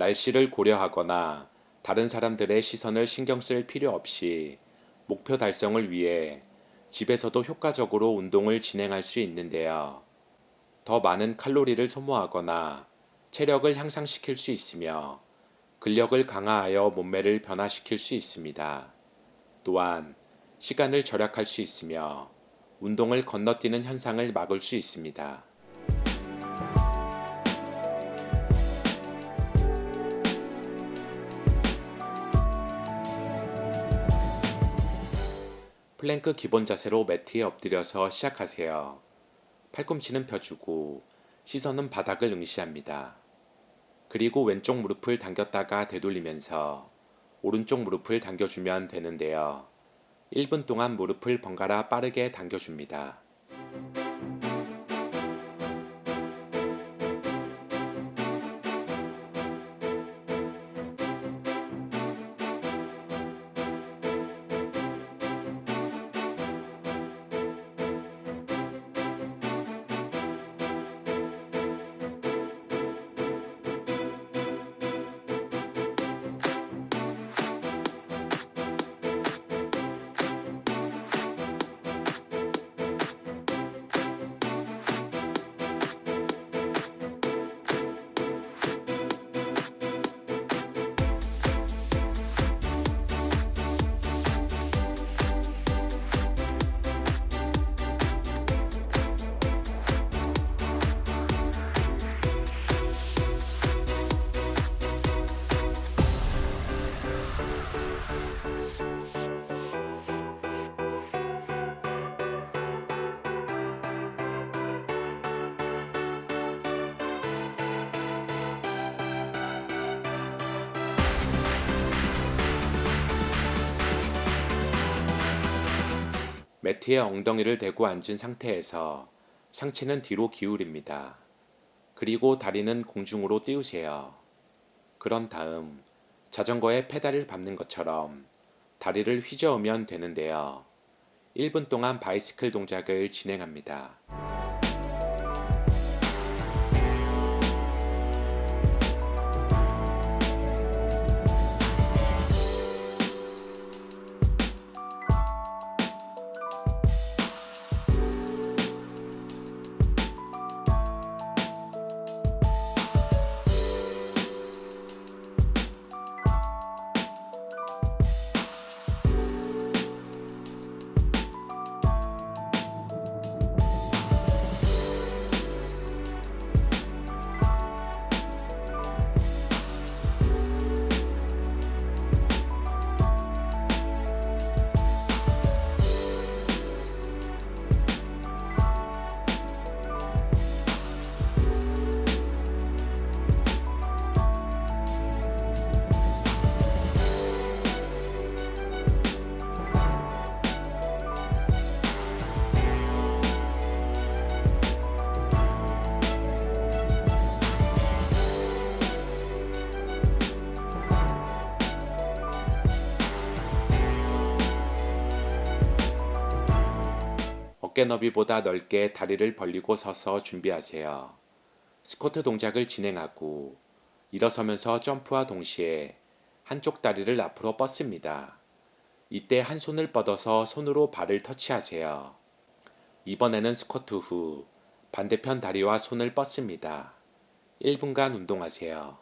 날씨를 고려하거나 다른 사람들의 시선을 신경 쓸 필요 없이 목표 달성을 위해 집에서도 효과적으로 운동을 진행할 수 있는데요. 더 많은 칼로리를 소모하거나 체력을 향상시킬 수 있으며 근력을 강화하여 몸매를 변화시킬 수 있습니다. 또한 시간을 절약할 수 있으며 운동을 건너뛰는 현상을 막을 수 있습니다. 플랭크 기본 자세로 매트에 엎드려서 시작하세요. 팔꿈치는 펴주고 시선은 바닥을 응시합니다. 그리고 왼쪽 무릎을 당겼다가 되돌리면서 오른쪽 무릎을 당겨주면 되는데요. 1분 동안 무릎을 번갈아 빠르게 당겨줍니다. 매트에 엉덩이를 대고 앉은 상태에서 상체는 뒤로 기울입니다. 그리고 다리는 공중으로 띄우세요. 그런 다음 자전거에 페달을 밟는 것처럼 다리를 휘저으면 되는데요. 1분 동안 바이시클 동작을 진행합니다. 어깨 너비보다 넓게 다리를 벌리고 서서 준비하세요. 스쿼트 동작을 진행하고 일어서면서 점프와 동시에 한쪽 다리를 앞으로 뻗습니다. 이때 한 손을 뻗어서 손으로 발을 터치하세요. 이번에는 스쿼트 후 반대편 다리와 손을 뻗습니다. 1분간 운동하세요.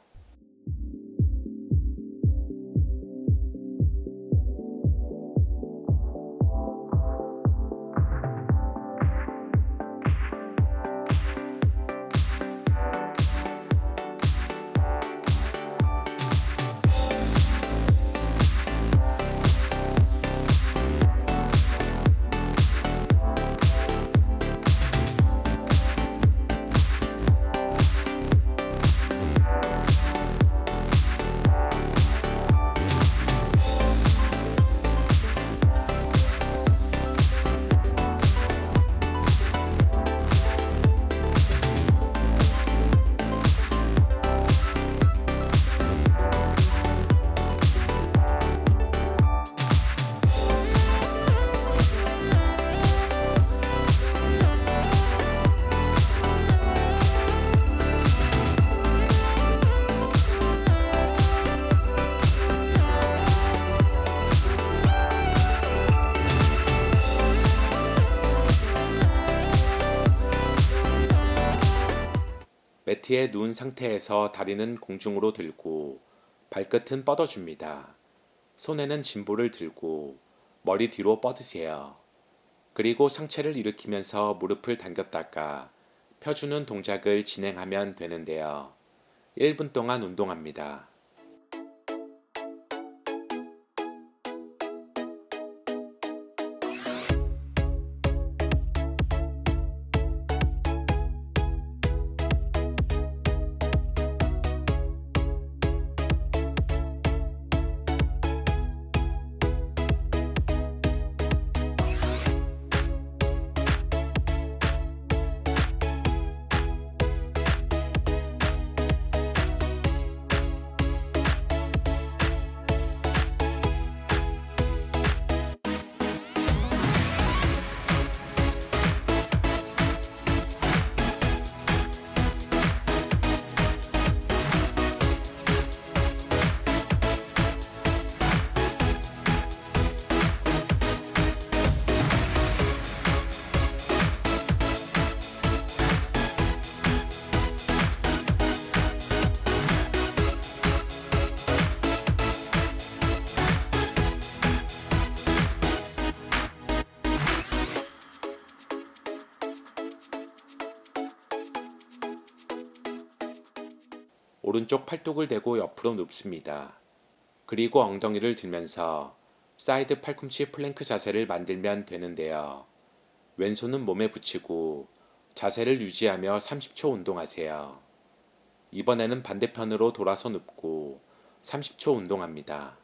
매트에 누운 상태에서 다리는 공중으로 들고 발끝은 뻗어줍니다. 손에는 짐볼을 들고 머리 뒤로 뻗으세요. 그리고 상체를 일으키면서 무릎을 당겼다가 펴주는 동작을 진행하면 되는데요. 1분 동안 운동합니다. 오른쪽 팔뚝을 대고 옆으로 눕습니다. 그리고 엉덩이를 들면서 사이드 팔꿈치 플랭크 자세를 만들면 되는데요. 왼손은 몸에 붙이고 자세를 유지하며 30초 운동하세요. 이번에는 반대편으로 돌아서 눕고 30초 운동합니다.